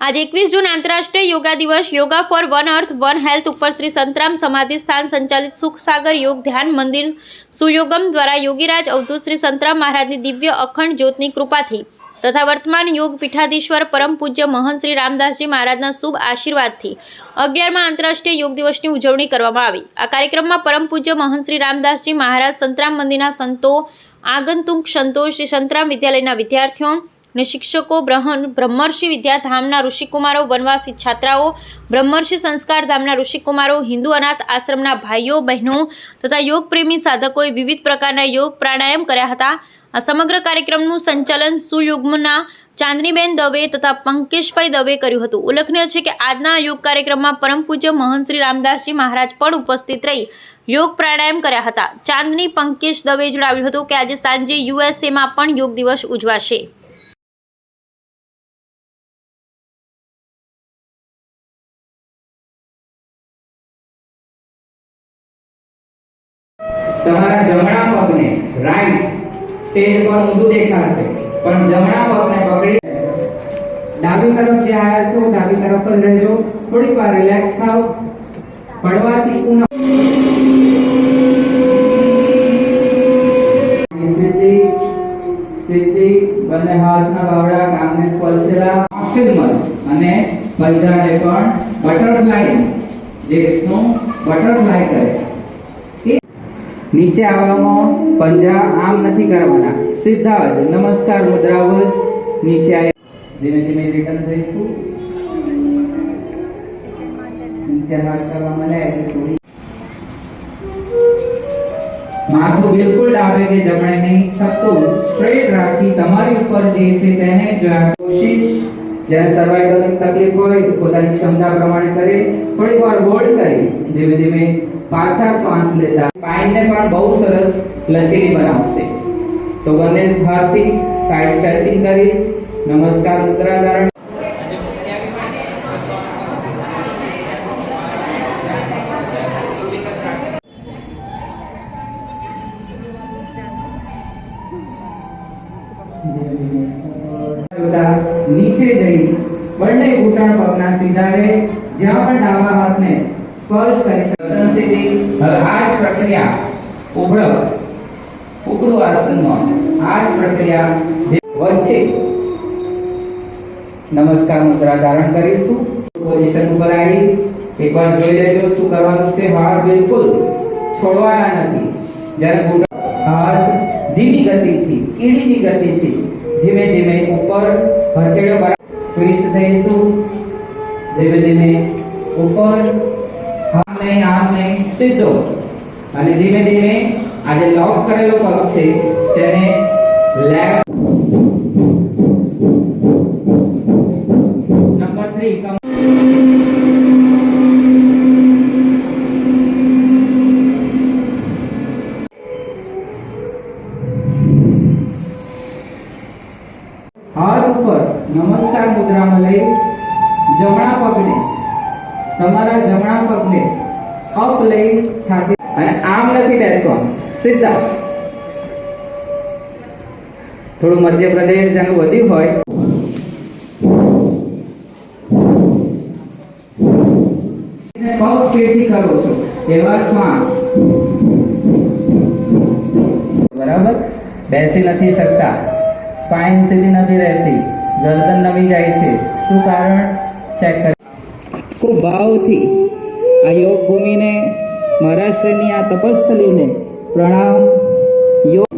આજે એકવીસ જૂન આંતરરાષ્ટ્રીય યોગા દિવસ, yoga for one earth, one health ઉપર શ્રી સંતરામ સમાધિ સ્થાન સંચાલિત સુખસાગર યોગ ધ્યાન મંદિર સુયોગમ દ્વારા યોગીરાજ અવધૂત શ્રી સંતરામ મહારાજની દિવ્ય અખંડ જ્યોતની કૃપાથી તથા વર્તમાન યોગ પીઠાધીશ્વર પરમ પૂજ્ય મહંત શ્રી રામદાસજી મહારાજના શુભ આશીર્વાદથી અગિયારમાં આંતરરાષ્ટ્રીય યોગ દિવસની ઉજવણી કરવામાં આવી. આ કાર્યક્રમમાં પરમ પૂજ્ય મહંત શ્રી રામદાસજી મહારાજ, સંતરામ મંદિરના સંતો, આગંતુક સંતો, શ્રી સંતરામ વિદ્યાલયના વિદ્યાર્થીઓ અને શિક્ષકો બ્રહ્મ બ્રહ્મર્ષિ વિદ્યાધામના ઋષિકુમારો, વનવાસી છાત્રાઓ, બ્રહ્મર્ષિ સંસ્કાર ધામના ઋષિકુમારો, હિન્દુ અનાથ આશ્રમના ભાઈઓ, બહેનો તથા યોગ પ્રેમી સાધકોએ વિવિધ પ્રકારના યોગ પ્રાણાયામ કર્યા હતા. આ સમગ્ર કાર્યક્રમનું સંચાલન સુયુગ્મના ચાંદનીબેન દવે તથા પંકેશભાઈ દવે કર્યું હતું. ઉલ્લેખનીય છે કે આજના યોગ કાર્યક્રમમાં પરમ પૂજ્ય મહંત શ્રી રામદાસજી મહારાજ પણ ઉપસ્થિત રહી યોગ પ્રાણાયામ કર્યા હતા. ચાંદની પંકેશ દવે જણાવ્યું હતું કે આજે સાંજે યુએસએમાં પણ યોગ દિવસ ઉજવાશે. તમારા જમણા પગને રાઈટ સ્ટેજ પર ઊંધું દેખાશે. પણ જમણા પગને પકડી ડાબી તરફ જે આવ્યા છો, ડાબી તરફ જ રહેજો. થોડીક વાર રિલેક્સ થાઓ. પડવાથી સિદ્ધિ બંને હાથના બાવડા કામને સ્પર્શેલા. ઓક્સિજન અને પંજાને પણ બટરફ્લાય જે રીતનું બટરફ્લાય કરે નીચે આવવામાં પંજા આમ નથી કરવાના. સીધા જ નમસ્કાર મુદ્રાઓ જ નીચે આવી ધીમે ધીમે રિટર્ન થઈશું નીચે હાથ કરવા મળે થોડી માથું બિલકુલ ડાબે કે જમણે નહીં, છતું સ્ટ્રેટ રાખી તમારી ઉપર જે છે તેને જોયા કોશિશ. જ્યારે સર્વાઇકલની તકલીફ હોય પોતાની ક્ષમતા પ્રમાણે કરે. થોડીક વાર હોલ્ડ કરી, ધીમે ધીમે પાછા શ્વાસ લેતા સ્પાઇનને પણ બહુ સરસ લચીલી બનાવશે. તો બંને હાથથી સાઈડ સ્ટ્રેચિંગ કરી. નમસ્કાર મુદ્રા નીચે જઈ બંને ઘૂંટણ પગના સીધા રહે. જ્યાં પણ ડાબા હાથને સ્પર્શ કરી શકે. હવે આ જ પ્રક્રિયા ઉભળક ઉકળું આસનમાં આ જ પ્રક્રિયા વચ્ચે. નમસ્કાર મુદ્રા ધારણ કરીશું. પોઝિશન ઉપર આવી એકવાર જોઈ લેજો શું કરવાનું છે. હાથ બિલકુલ છોડવાના નથી. જ્યારે ઘૂંટણ હાથ ધીમી ગતિથી કીડીની ગતિથી ધીમે ધીમે ઉપર હથેળો બરાબર. ટ્વિસ્ટ થઈશું. ધીમે ધીમે ઉપર આમ નહીં સીધો અને ધીમે ધીમે આ જે લોક કરેલો પગ છે, તેને લેફ્ટ નંબર 3 ઉપર નમસ્કાર મુદ્રામાં લઈ જમણા પગને, તમારા જમણા પગને અપ લઈ છાતી. અને આમ નથી બેસવાનું સીધા. થોડું મધ્યપ્રદેશ જેનું વધ્યું હોય. પગ સ્પીડથી કરો છો. એવા શ્વાસ બરાબર? બેસી નથી શકતા. સ્પાઇન સીધી નથી રહેતી. ગરદન નમી જાય છે. શું કારણ? ચેક કરો. ભાવથી આ યોગ ભૂમિને મહારાષ્ટ્રની આ તપસ્થલીને પ્રણામ. યોગ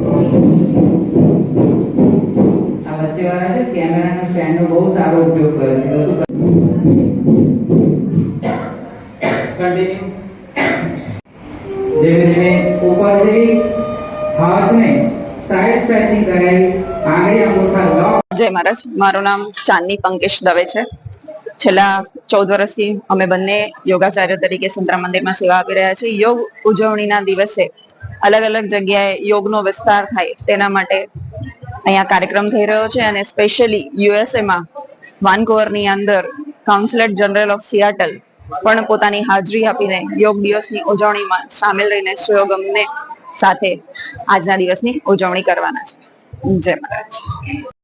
આ વચ્ચેવાળા છે, કેમેરાનો સ્ટેન્ડનો બહુ સારો ઉપયોગ કરે છે. તો કન્ટિન્યુ ધીમે ધીમે ઉપર હાથને સાઈડ સ્ટ્રેચિંગ કરાવી આંગળી અંગૂઠા જય મહારાજ, મારું નામ ચાંદની પંકેશ દવે છે. છેલ્લા ચૌદ વર્ષથી અમે બંને યોગાચાર્ય તરીકે સંતરા મંદિરમાં સેવા આપી રહ્યા છીએ. યોગ ઉજવણીના દિવસે અલગ અલગ જગ્યાએ યોગનો વિસ્તાર થાય તેના માટે અહીંયા કાર્યક્રમ થઈ રહ્યો છે અને સ્પેશિયલી યુએસએમાં વાનકુવરની અંદર કાઉન્સલેટ જનરલ ઓફ સિયાટલ પણ પોતાની હાજરી આપીને યોગ દિવસની ઉજવણીમાં સામેલ રહીને સુયોગમને સાથે આજના દિવસની ઉજવણી કરવાના છે. જય મહારાજ